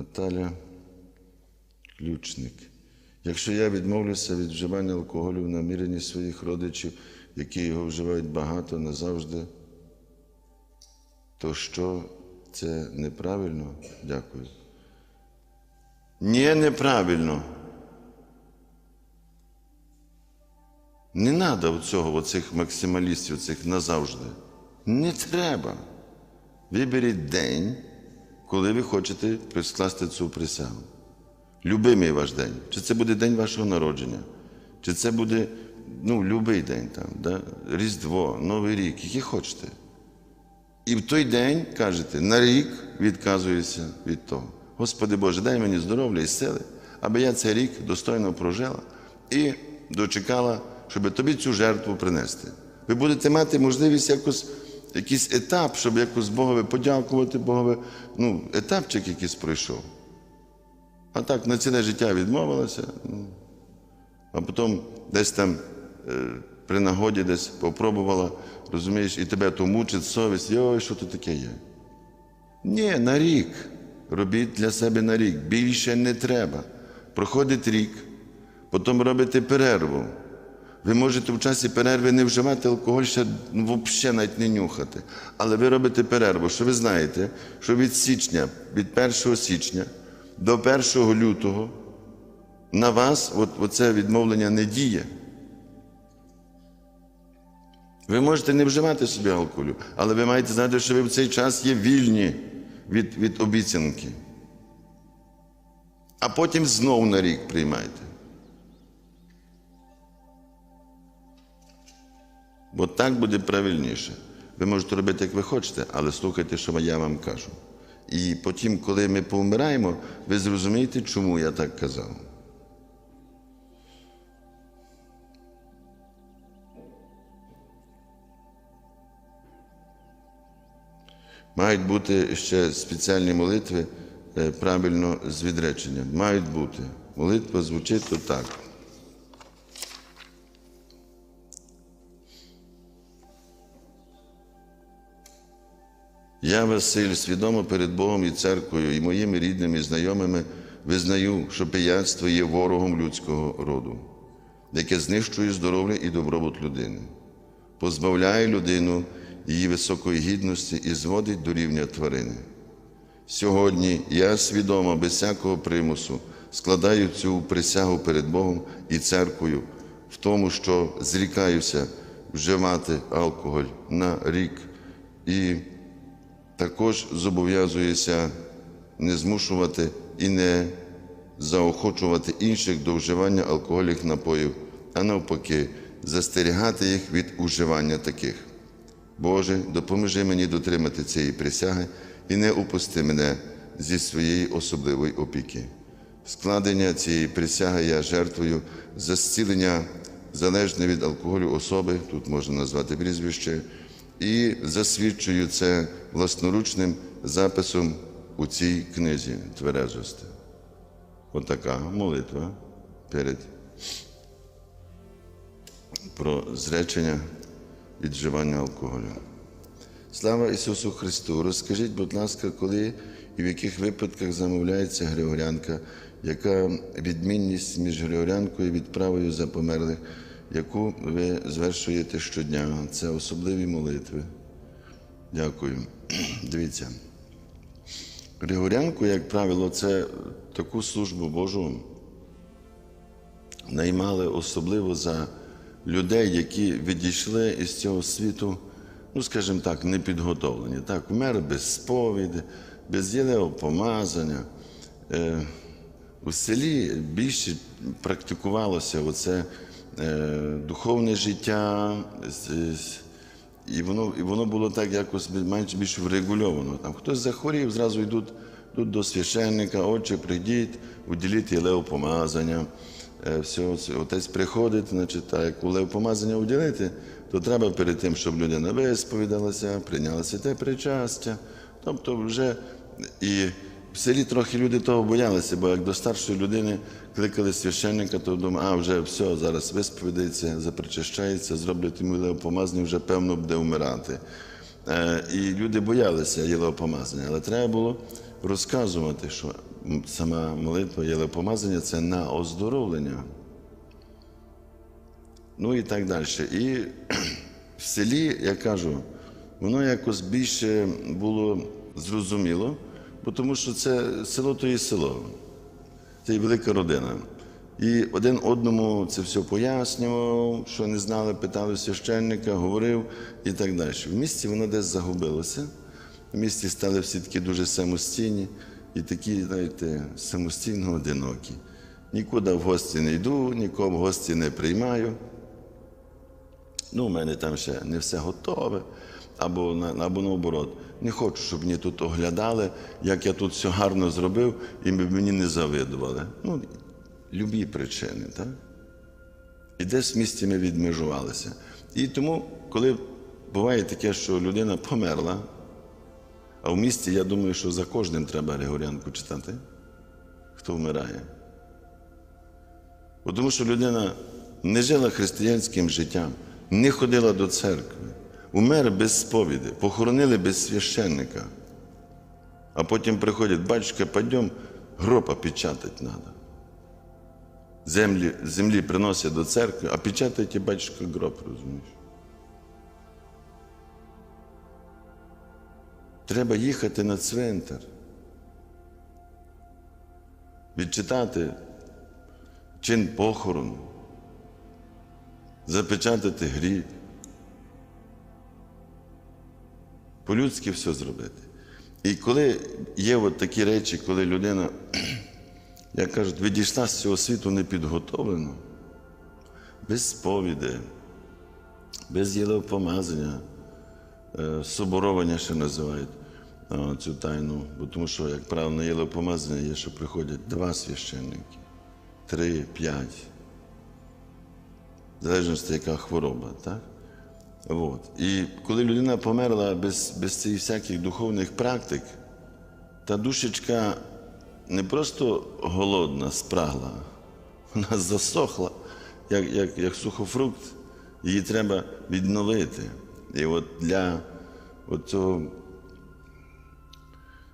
Наталя Ключник. Якщо я відмовлюся від вживання алкоголю в наміренні своїх родичів, які його вживають багато назавжди, то що це неправильно? Дякую. Ні, неправильно. Не треба цього, оцих максималістів, цих назавжди. Не треба. Виберіть день, коли ви хочете скласти цю присягу. Любимий ваш день. Чи це буде день вашого народження, чи це буде ну, любий день, там, да? Різдво, Новий рік, який хочете. І в той день кажете, на рік відказуюся від того. Господи Боже, дай мені здоров'я і сили, аби я цей рік достойно прожила і дочекала, щоб тобі цю жертву принести. Ви будете мати можливість якось, якийсь етап, щоб якось Богові подякувати, Богові, ну, етапчик якийсь пройшов. А так на ціле життя відмовилася, ну, а потім десь там е, при нагоді десь попробувала, розумієш, і тебе то мучить совість, йой, що тут таке є. Ні, на рік. Робіть для себе на рік. Більше не треба. Проходить рік, потім робите перерву. Ви можете в часі перерви не вживати алкоголь, ще ну, взагалі навіть не нюхати. Але ви робите перерву, що ви знаєте, що від січня, від 1 січня до 1 лютого на вас от, оце відмовлення не діє. Ви можете не вживати собі алкоголю, але ви маєте знати, що ви в цей час є вільні від, від обіцянки. А потім знов на рік приймайте. Бо так буде правильніше. Ви можете робити, як ви хочете, але слухайте, що я вам кажу. І потім, коли ми повмираємо, ви зрозумієте, чому я так казав. Мають бути ще спеціальні молитви е, правильно з відреченням. Мають бути. Молитва звучить то так. Я, Василь, свідомо перед Богом і церквою, і моїми рідними і знайомими визнаю, що пияцтво є ворогом людського роду, яке знищує здоров'я і добробут людини, позбавляє людину її високої гідності і зводить до рівня тварини. Сьогодні я свідомо, без всякого примусу, складаю цю присягу перед Богом і церквою в тому, що зрікаюся вживати алкоголь на рік і також зобов'язуюся не змушувати і не заохочувати інших до вживання алкогольних напоїв, а навпаки, застерігати їх від уживання таких. Боже, допоможи мені дотримати цієї присяги і не упусти мене зі своєї особливої опіки. Складення цієї присяги я жертвую за зцілення залежне від алкоголю особи, тут можна назвати прізвище, і засвідчую це власноручним записом у цій книзі тверезості. Отака молитва перед про зречення від вживання алкоголю. Слава Ісусу Христу! Розкажіть, будь ласка, коли і в яких випадках замовляється Григорянка, яка відмінність між Григорянкою і відправою за померлих, яку ви звершуєте щодня? Це особливі молитви. Дякую. Дивіться. Григорянку, як правило, це таку службу Божу наймали особливо за людей, які відійшли із цього світу, ну, скажімо так, непідготовлені. Так, вмер без сповіді, без єлеого помазання. Е, у селі більше практикувалося оце духовне життя, і воно, і воно було так якось менш більш врегульовано. Там хтось захворів, зразу йдуть, йдуть до священника, отче, прийдіть, уділіть левопомазання. Е, Все, отець приходить, значить, так, як левопомазання уділити, то треба перед тим, щоб людина висповідалася, прийняла святе причастя. Тобто вже і в селі трохи люди того боялися, бо як до старшої людини кликали священника, то думали, а вже все, зараз висповідається, запричащається, зроблять йому єлеопомазання, вже певно буде вмирати. Е, І люди боялися єлеопомазання, але треба було розказувати, що сама молитва єлепомазання це на оздоровлення. Ну і так далі. І в селі, я кажу, воно якось більше було зрозуміло, бо тому що це село то є село, це і велика родина. І один одному це все пояснював, що не знали, питали священника, говорив і так далі. В місті воно десь загубилося. В місті стали всі такі дуже самостійні і такі, знаєте, самостійно одинокі. Нікуди в гості не йду, нікого в гості не приймаю. Ну, у мене там ще не все готове, або, або наоборот. Не хочу, щоб мені тут оглядали, як я тут все гарно зробив, і мені не завидували. Ну, любі причини, так? І десь в місті ми відмежувалися. І тому, коли буває таке, що людина померла, а в місті, я думаю, що за кожним треба Григоріанку читати, хто вмирає. Бо Тому що людина не жила християнським життям, не ходила до церкви, умер без сповіді, похоронили без священника. А потім приходять, батюшка, пойдем, гроба печатати треба. Землі, землі приносять до церкви, а печатайте, батюшка, гроб, розумієш? Треба їхати на цвинтар, відчитати чин похорону, запечатати гріб, по-людськи все зробити. І коли є от такі речі, коли людина, як кажуть, відійшла з цього світу непідготовлено, без сповіді, без єлеопомазання, е, соборовання ще називають цю тайну, бо тому що, як правило, на єлеопомазання є, що приходять два священники, три, п'ять. В залежності, яка хвороба, так? От. І коли людина померла без, без цих всяких духовних практик, та душечка не просто голодна, спрагла, вона засохла, як, як, як сухофрукт, її треба відновити. І от для от цього,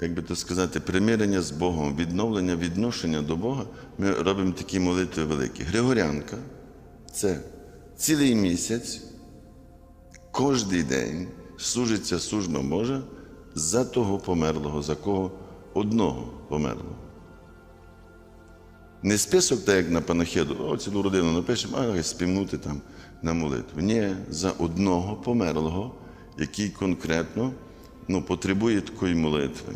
як би то сказати, примирення з Богом, відновлення, відношення до Бога, ми робимо такі молитви великі. Григорянка це цілий місяць кожний день служиться служба Божа за того померлого, за кого одного померлого. Не список, так як на панахиду, о, цілу родину напишемо, а співнути там на молитву. Ні, за одного померлого, який конкретно ну, потребує такої молитви.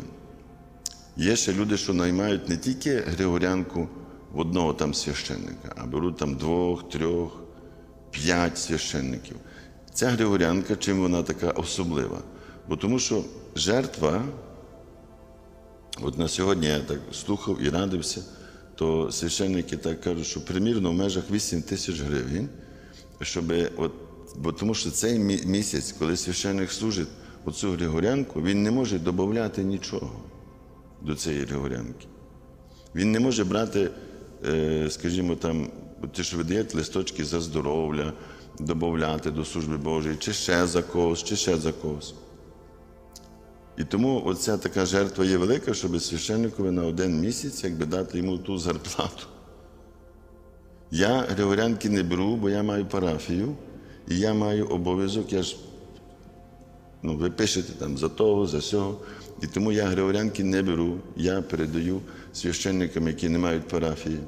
Є ще люди, що наймають не тільки Григорянку в одного там священника, а беруть там двох, трьох, п'ять священників. Ця Григорянка, чим вона така особлива? Бо тому що жертва, от на сьогодні я так слухав і радився, то священники так кажуть, що примірно в межах 8 тисяч гривень, щоб от, бо тому що цей місяць, коли священник служить оцю Григорянку, він не може додати нічого до цієї Григорянки. Він не може брати, е, скажімо, там, ті, що ви даєте листочки за здоров'я, додати до служби Божої, чи ще за когось, чи ще за когось. І тому оця така жертва є велика, щоб священникові на один місяць якби дати йому ту зарплату. Я Григорянки не беру, бо я маю парафію, і я маю обов'язок, я ж Ну, ви пишете там за того, за сього. І тому я Григорянки не беру, я передаю священникам, які не мають парафії.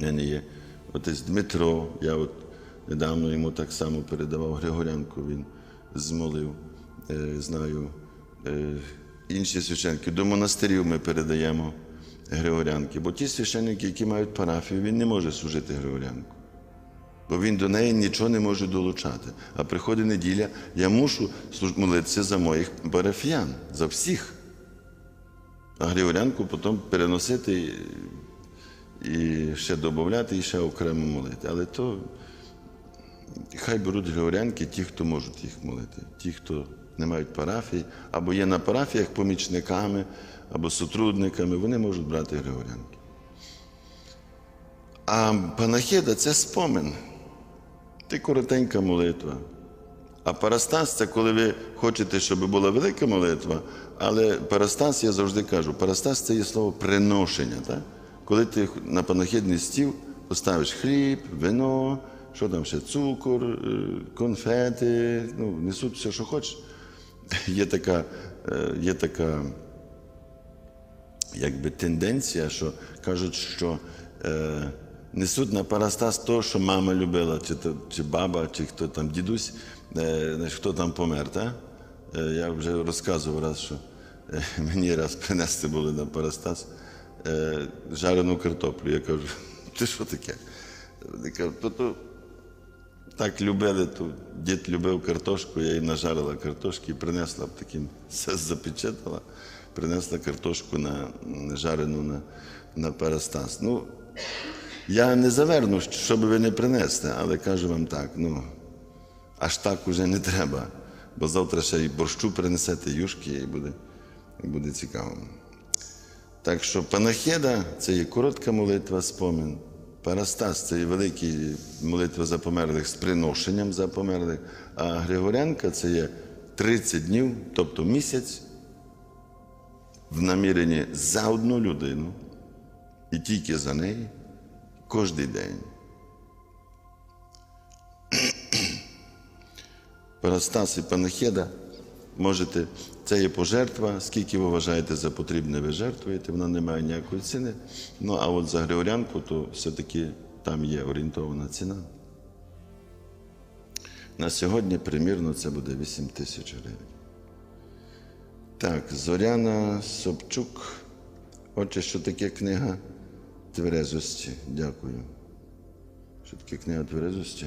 У мене є отець Дмитро, я от недавно йому так само передавав Григорянку, він змолив, знаю. Е, інші священники. До монастирів ми передаємо Григорянки. Бо ті священники, які мають парафію, він не може служити Григорянку бо він до неї нічого не може долучати. А приходить неділя, я мушу молитися за моїх парафіян, за всіх. А Григорянку потім переносити і, ще додати, і ще окремо молити. Але то хай беруть Григорянки ті, хто можуть їх молити, ті, хто не мають парафії, або є на парафіях помічниками, або сотрудниками, вони можуть брати Григорянки. А панахида це спомин. Це коротенька молитва. А парастас це коли ви хочете, щоб була велика молитва, але парастас, я завжди кажу, парастас це є слово приношення. Так? Коли ти на панахідний стіл поставиш хліб, вино, що там ще, цукор, е, конфети, ну, несуть все, що хочеш. Є така, е, є така якби тенденція, що кажуть, що е, несуть на парастас то, що мама любила, чи, чи баба, чи хто там, дідусь, е, хто там помер. Та? Е, я вже розказував раз, що мені раз принесли були на парастас е, жарену картоплю. Я кажу, ти що таке? Вони кажуть, то, то так любили, то дід любив картошку, я їй нажарила картошки і принесла б таким, все запечатала, принесла картошку на жарену на, на парастас. Ну, я не заверну, що би ви не принесли, але кажу вам так, ну, аж так уже не треба. Бо завтра ще й борщу принесете, юшки, і буде, і буде цікаво. Так що панахіда це є коротка молитва спомин. Парастас це є велика молитва за померлих з приношенням за померлих. А Григорянка це є 30 днів, тобто місяць, в наміренні за одну людину і тільки за неї кожен день. Парастас і панахіда можете, це є пожертва, скільки ви вважаєте за потрібне, ви жертвуєте, вона не має ніякої ціни. Ну а от за Григорянку, то все-таки там є орієнтована ціна. На сьогодні примірно це буде 8 тисяч гривень. Так, Зоряна Собчук. Отже, що таке книга тверезості? Дякую. Що таке книга тверезості?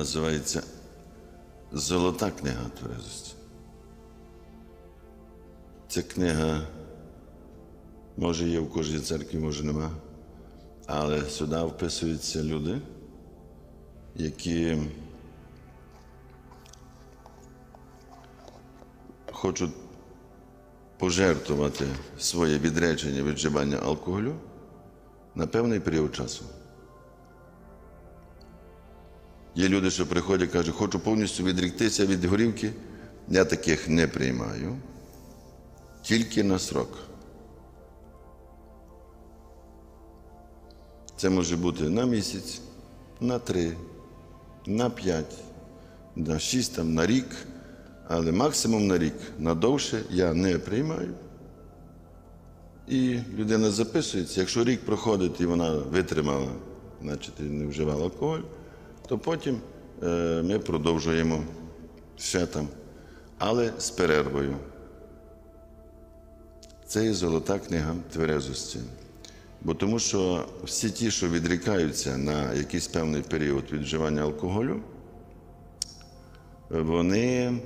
Називається Золота книга тверезості. Ця книга може є в кожній церкві, може нема. Але сюди вписуються люди, які хочуть пожертвувати своє відречення від вживання алкоголю на певний період часу. Є люди, що приходять і кажуть, хочу повністю відріктися від горівки. Я таких не приймаю. Тільки на срок. Це може бути на місяць, на три, на п'ять, на шість, там, на рік, але максимум на рік. Надовше я не приймаю. І людина записується. Якщо рік проходить і вона витримала, значить і не вживала алкоголь, то потім е, ми продовжуємо ще там, але з перервою. Це є золота книга тверезості. Бо тому що всі ті, що відрікаються на якийсь певний період від вживання алкоголю, вони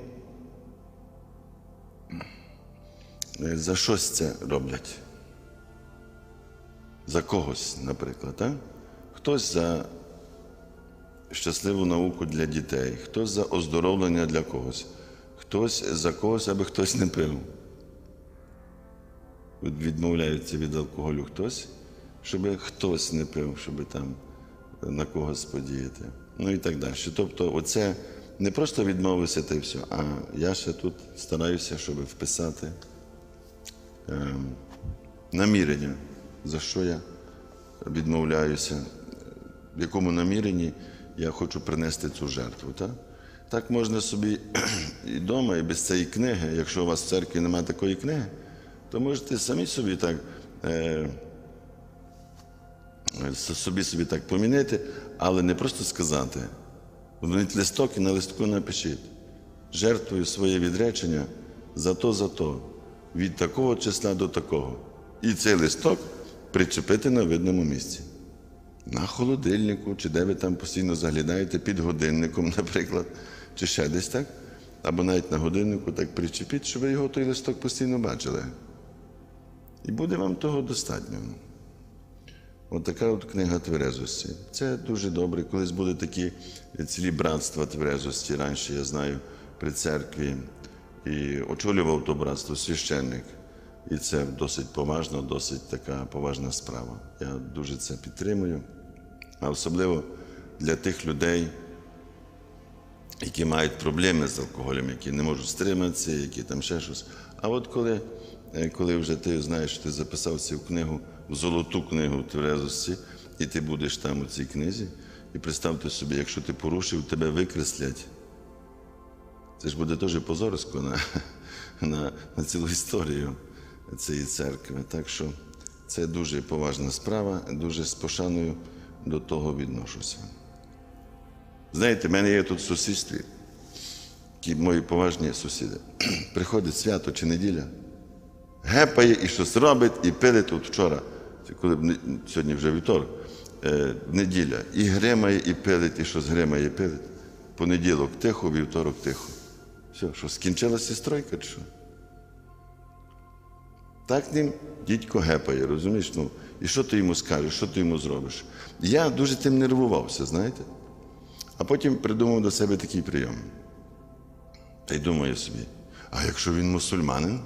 е, за щось це роблять. За когось, наприклад. Так? Хтось за щасливу науку для дітей, хтось за оздоровлення для когось, хтось за когось, аби хтось не пив. Від- Відмовляється від алкоголю хтось, щоб хтось не пив, щоб там на когось подіяти. Ну і так далі. Тобто, оце не просто відмовився й все, а я ще тут стараюся, щоб вписати ем, намірення, за що я відмовляюся, в якому наміренні я хочу принести цю жертву. Так, так можна собі і вдома, і без цієї книги, якщо у вас в церкві немає такої книги, то можете самі собі так. Е, собі собі так помінити, але не просто сказати. Вміть листок і на листку напишіть. Жертвую своє відречення за то, за то, від такого числа до такого. І цей листок причепити на видному місці. На холодильнику, чи де ви там постійно заглядаєте під годинником, наприклад, чи ще десь так. Або навіть на годиннику так причепіть, щоб ви його той листок постійно бачили. І буде вам того достатньо. От така от книга тверезості. Це дуже добре. Колись були такі цілі братства тверезості. Раніше я знаю при церкві і очолював то братство священник. І це досить поважно, досить така поважна справа. Я дуже це підтримую. А особливо для тих людей, які мають проблеми з алкоголем, які не можуть стриматися, які там ще щось. А от коли, е, коли вже ти знаєш, що ти записався в книгу, в золоту книгу тверезості, і ти будеш там у цій книзі, і представте собі, якщо ти порушив, тебе викреслять. Це ж буде теж позорисько на, на, на цілу історію цієї церкви. Так що це дуже поважна справа, дуже з пошаною до того відношуся. Знаєте, в мене є тут сусідстві, ті мої поважні сусіди. Приходить свято чи неділя, гепає і щось робить, і пилить от вчора, коли б сьогодні вже вівторок, е, неділя, і гримає, і пилить, і щось гримає, і пилить. Понеділок тихо, вівторок тихо. Все, що, скінчилася стройка чи що? Так ним дідько гепає, розумієш? Ну, і що ти йому скажеш, що ти йому зробиш? Я дуже тим нервувався, знаєте? А потім придумав до себе такий прийом. Та й думаю собі, а якщо він мусульманин?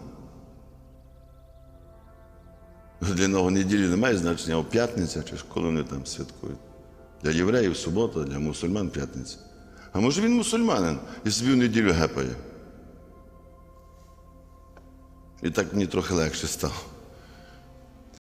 Для нього неділі немає значення, а п'ятниця чи ж коли вони там святкують. Для євреїв субота, для мусульман п'ятниця. А може він мусульманин і собі в неділю гепає. І так мені трохи легше стало.